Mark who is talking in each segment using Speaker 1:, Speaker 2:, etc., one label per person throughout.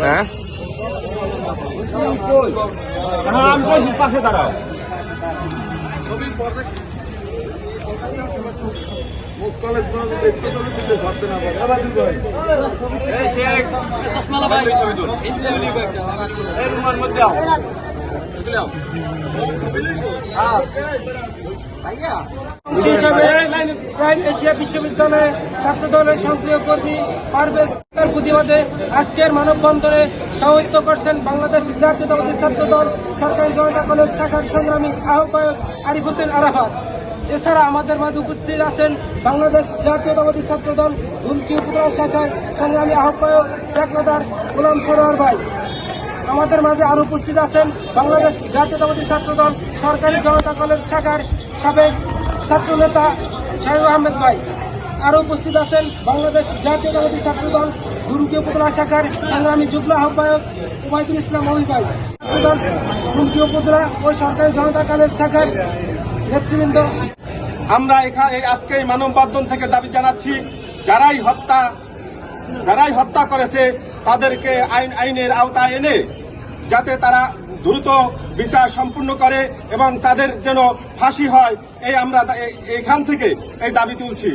Speaker 1: হ্যাঁ?
Speaker 2: পাশে দাঁড়াও না
Speaker 3: এশিয়া বিশ্ববিদ্যালয়ে ছাত্র দলের সক্রিয় কর্মী পারভেজ প্রতিবাদে আজকের মানববন্ধনে সভাপতিত্ব করছেন বাংলাদেশ জাতীয়তাবাদী ছাত্র দল সরকারি জনতা কলেজ শাখার সংগ্রামী আহ্বায়ক আরিফ হোসেন আরাফাত এছাড়া আমাদের মাঝে উপস্থিত আছেন বাংলাদেশ জাতীয়তাবাদী ছাত্র দল ধুমকি উপজেলা শাখার সংগ্রামী আহ্বায়ক চাকলাদার গোলাম সরোয়ার ভাই আমাদের মাঝে আরও উপস্থিত আছেন বাংলাদেশ জাতীয়তাবাদী ছাত্রদল সরকারি জনতা কলেজ শাখার সাবেক ছাত্র নেতা শাহিদ আহমেদ ভাই। আরও উপস্থিত আছেন বাংলাদেশ জাতীয়তাবাদী ছাত্রদল ধুমকি উপজেলা শাখার সংগ্রামী যুগ্ম আহ্বায়ক উবায়দুল ইসলাম অমি ভাই। ধুমকি উপজেলা ও সরকারি জনতা কলেজ শাখার নেতৃবৃন্দ।
Speaker 2: আমরা এখানে আজকে এই মানববন্ধন থেকে দাবি জানাচ্ছি, যারাই হত্যা যারাই হত্যা করেছে, তাদেরকে আইন আইনের আওতায় এনে যাতে তারা দ্রুত বিচার সম্পূর্ণ করে এবং তাদের যেন ফাঁসি হয়, এই আমরা এখান থেকে এই দাবি তুলছি।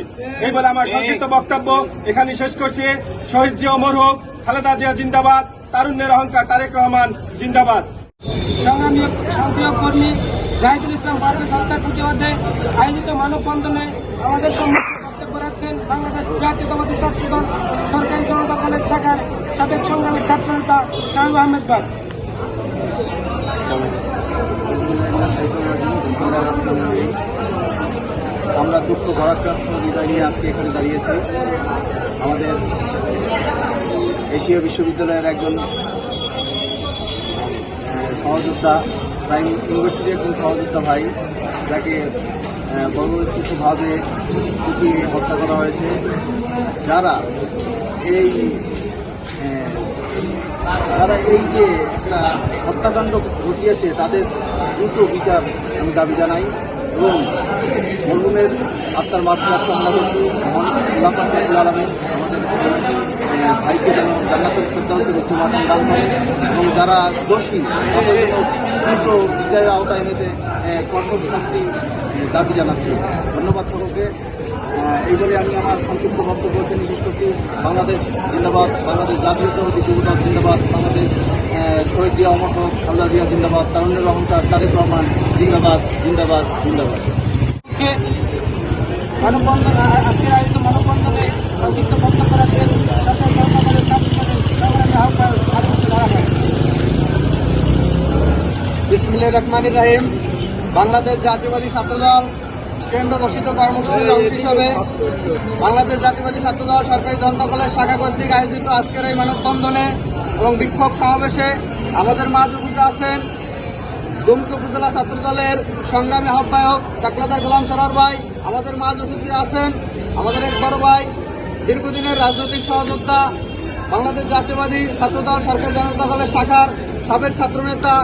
Speaker 2: এই বলে আমার সংক্ষিপ্ত বক্তব্য এখানে শেষ করছি। শহীদ জিয়া অমর হোক, খালেদা জিয়া জিন্দাবাদ, তারুণ্যের অহংকার তারেক রহমান জিন্দাবাদ।
Speaker 3: কর্মী জাহিদুল ইসলাম পারভেজ হত্যার প্রতিবাদে আয়োজিত মানববন্ধনে আমাদের বক্তব্য রাখছেন বাংলাদেশ জাতীয়তাবাদী ছাত্র দল সরকারি জনতা কলেজ শাখার সাবেক সংগ্রামী ছাত্র নেতা আহমেদ ভাই।
Speaker 4: আমরা দুঃখ ভরাক্রান্ত বিদায় নিয়ে আজকে এখানে দাঁড়িয়েছি। আমাদের এশীয় বিশ্ববিদ্যালয়ের একজন সহযোদ্ধা, প্রাইম ইউনিভার্সিটির একজন সহযোদ্ধা ভাই, যাকে কুপিয়ে হত্যা করা হয়েছে। যারা এই তারা এই যে হত্যাকাণ্ড ঘটিয়েছে তাদের দ্রুত বিচার আমি দাবি জানাই। এবং মরহুমের আত্মার মাত্রা কামনা করছি। আমাদের ভাইকে যেন জান্নাতের দান করে এবং যারা দোষী তাদের দ্রুত বিচারের আওতায় আহ, কঠোর শাস্তি দাবি জানাচ্ছি। ধন্যবাদ সকলকে। এই বলে আমি আমার সংক্ষিপ্ত বক্তব্য এখানে শেষ করছি। বাংলাদেশ জিন্দাবাদ বাংলাদেশ জাতীয়তাবাদী যুবদল জিন্দাবাদ বাংলাদেশ শহীদ জিয়া অমর হোক আল্লাহ জিয়া জিন্দাবাদ তারুণ্যের রহমতার তারেক রহমান জিন্দাবাদ জিন্দাবাদ জিন্দাবাদ।
Speaker 3: মানববন্ধন আজকের আয়োজিত মানববন্ধনে সংক্ষিপ্ত বক্তব্য
Speaker 4: রহিম। বাংলাদেশ জাতীয়বাদী ছাত্রদল কেন্দ্র ঘোষিত কর্মসূচির অংশ হিসাবে বাংলাদেশ জাতীয়বাদী ছাত্রদল সরকারি জনতা কলেজ শাখা কর্তৃক আয়োজিত আজকের এই মানববন্ধনে এবং বিক্ষোভ সমাবেশে আমাদের মাঝ উপস্থিত আছেন দুমকি উপজেলা ছাত্রদলের সংগ্রামী আহ্বায়ক চাকলাদার গোলাম সরার ভাই। আমাদের মাঝ উপস্থিত আছেন আমাদের এক বড় ভাই, দীর্ঘদিনের রাজনৈতিক সহযোদ্ধা, বাংলাদেশ জাতীয়বাদী ছাত্রদল সরকারি জনতা দলের শাখার সাবেক ছাত্রনেতা,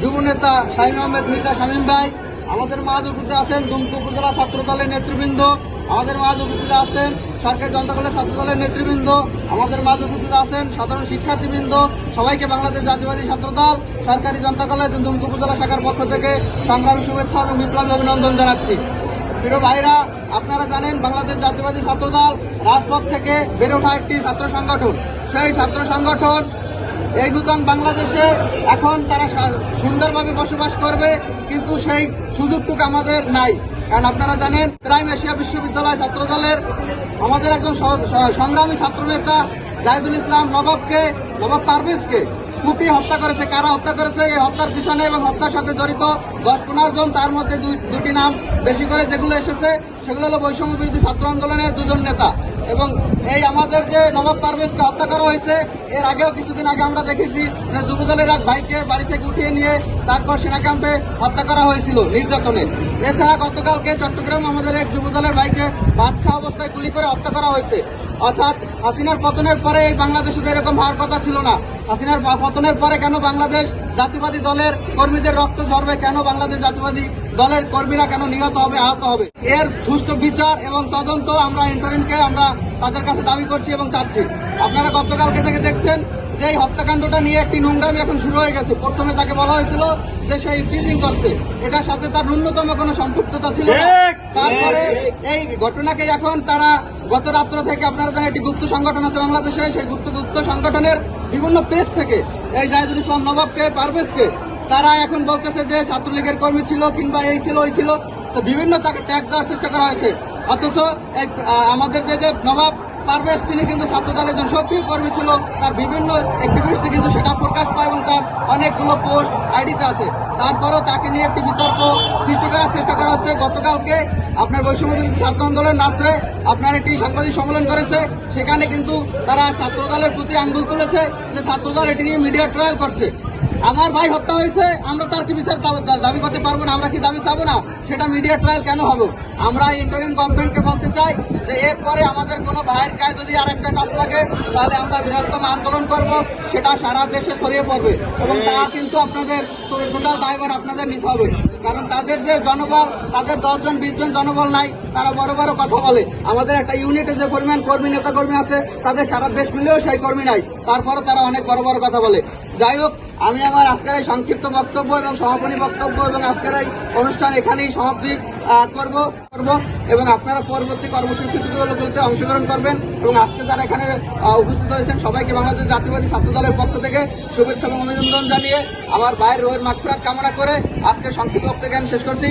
Speaker 4: যুব নেতা শাহিন আহমেদ, মির্জা শামীম ভাই। আমাদের মাঝ উপস্থিত আছেন দুমকি উপজেলা ছাত্র দলের নেতৃবৃন্দ। আমাদের মাঝ উপস্থিত আছেন সরকারি জনতা দলের ছাত্র দলের নেতৃবৃন্দ। আমাদের মাঝ উপস্থিত আছেন সাধারণ শিক্ষার্থীবৃন্দ। সবাইকে বাংলাদেশ জাতীয়বাদী ছাত্র দল সরকারি জনতা কলেজ দুমকি উপজেলা শাখার পক্ষ থেকে সংগ্রামী শুভেচ্ছা এবং বিপ্লবী অভিনন্দন জানাচ্ছি। প্রিয় ভাইরা, আপনারা জানেন বাংলাদেশ জাতীয়বাদী ছাত্রদল রাজপথ থেকে বেড়ে ওঠা একটি ছাত্র সংগঠন। সেই ছাত্র সংগঠন এই নূতন বাংলাদেশে এখন তারা সুন্দরভাবে বসবাস করবে, কিন্তু সেই সুযোগটুকু আমাদের নাই। কারণ আপনারা জানেন, প্রাইম এশিয়া বিশ্ববিদ্যালয় ছাত্রদলের আমাদের একজন সংগ্রামী ছাত্রনেতা জাহিদুল ইসলাম নবাবকে, নবাব পারভেজকে কুপি হত্যা করেছে। কারা হত্যা করেছে? এই হত্যার পিছনে এবং হত্যার সাথে জড়িত দশ পনেরো জন, তার মধ্যে দুটি নাম বেশি করে যেগুলো এসেছে, সেগুলো হলো বৈষম্য বিরোধী ছাত্র আন্দোলনের দুজন নেতা। এবং এই আমাদের যে নবাব পারভেজকে হত্যা করা হয়েছে, এর আগেও কিছুদিন আগে আমরা দেখেছি যে যুবদলের এক ভাইকে বাড়ি থেকে উঠিয়ে নিয়ে তারপর সেনা ক্যাম্পে হত্যা করা হয়েছিল নির্যাতনে। এছাড়া গতকালকে চট্টগ্রাম আমাদের এক যুবদলের ভাইকে ভাত খাওয়া অবস্থায় গুলি করে হত্যা করা হয়েছে। অর্থাৎ হাসিনার পতনের পরে এই বাংলাদেশে এরকম হওয়ার কথা ছিল না। হাসিনার পতনের পরে কেন বাংলাদেশ জাতীয়বাদী দলের কর্মীদের রক্ত ঝরবে? কেন বাংলাদেশ জাতীয়বাদী দলের কর্মীরা কেন নিহত হবে আহত হবে? এর সুষ্ঠু বিচার এবং তদন্ত আমরা ইন্টারিমকে আমরা তাদের কাছে দাবি করছি এবং চাচ্ছি। আপনারা গতকালকে থেকে দেখছেন যে এই হত্যাকাণ্ডটা নিয়ে একটি নোংরামি এখন শুরু হয়ে গেছে। প্রথমে তাকে বলা হয়েছিল যে সেই ফিশিং করছে। এটার সাথে তার ন্যূনতম কোনো সম্পৃক্ততা ছিল না। তারপরে এই ঘটনাকে এখন তারা গত রাত্র থেকে আপনারা জানেন একটি গুপ্ত সংগঠন আছে বাংলাদেশে। সেই গুপ্ত গুপ্ত সংগঠনের বিভিন্ন পেজ থেকে এই জাহিদুল ইসলাম নবাবকে পারভেজকে তারা এখন বলতেছে যে ছাত্রলীগের কর্মী ছিল কিংবা এই ছিল, ওই ছিল। তো বিভিন্ন তাকে ট্যাগ দেওয়ার চেষ্টা করা হয়েছে। অথচ আমাদের যে যে নবাব পারভেজ, তিনি কিন্তু ছাত্রদলের একজন সক্রিয় কর্মী ছিল। তার বিভিন্ন অ্যাক্টিভিস্টে কিন্তু সেটা প্রকাশ পায় এবং তার অনেকগুলো পোস্ট আইডিতে আছে। তারপরও তাকে নিয়ে একটি বিতর্ক সৃষ্টি করার চেষ্টা করা হচ্ছে। গতকালকে আপনার বৈষম্য ছাত্র আন্দোলন রাত্রে আপনার একটি সাংবাদিক সম্মেলন করেছে। সেখানে কিন্তু তারা ছাত্রদলের প্রতি আঙ্গুল তুলেছে যে ছাত্রদল এটি নিয়ে মিডিয়া ট্রায়াল করছে। আমার ভাই হত্যা হয়েছে, আমরা তার কি বিচার দাবি করতে পারব না, আমরা কি দাবি চাবো না? সেটা মিডিয়া ট্রায়াল কেন হবে আমরা ইন্টারিম গভর্নমেন্টকে বলতে চাই যে এরপরে আমাদের কোনো ভাইয়ের গায়ে যদি আর একটা কাজ লাগে, তাহলে আমরা বৃহত্তম আন্দোলন করব, সেটা সারা দেশে ছড়িয়ে পড়বে এবং তা কিন্তু আপনাদের টোটাল দায়ভার আপনাদের নিতে হবে। কারণ তাদের যে জনবল, তাদের দশজন বিশ জন জনবল নাই, তারা বড় বড় কথা বলে। আমাদের একটা ইউনিটে যে পরিমাণ কর্মী নেতা কর্মী আছে, তাদের সারা দেশ মিলেও সেই কর্মী নাই। তারপরও তারা অনেক বড় বড় কথা বলে। যাই হোক, আমি আমার আজকের এই সংক্ষিপ্ত বক্তব্য এবং সমাপনী বক্তব্য এবং আজকের এই অনুষ্ঠান এখানেই সমাপ্তি করব করব এবং আপনারা পরবর্তী কর্মসূচিগুলোতে অংশগ্রহণ করবেন এবং আজকে যারা এখানে উপস্থিত হয়েছেন সবাইকে বাংলাদেশ জাতীয়বাদী ছাত্র দলের পক্ষ থেকে শুভেচ্ছা এবং অভিনন্দন জানিয়ে আমার ভাইয়ের রোহের মাকফরাত কামনা করে আজকে সংক্ষিপ্ত বক্তব্য শেষ করছি।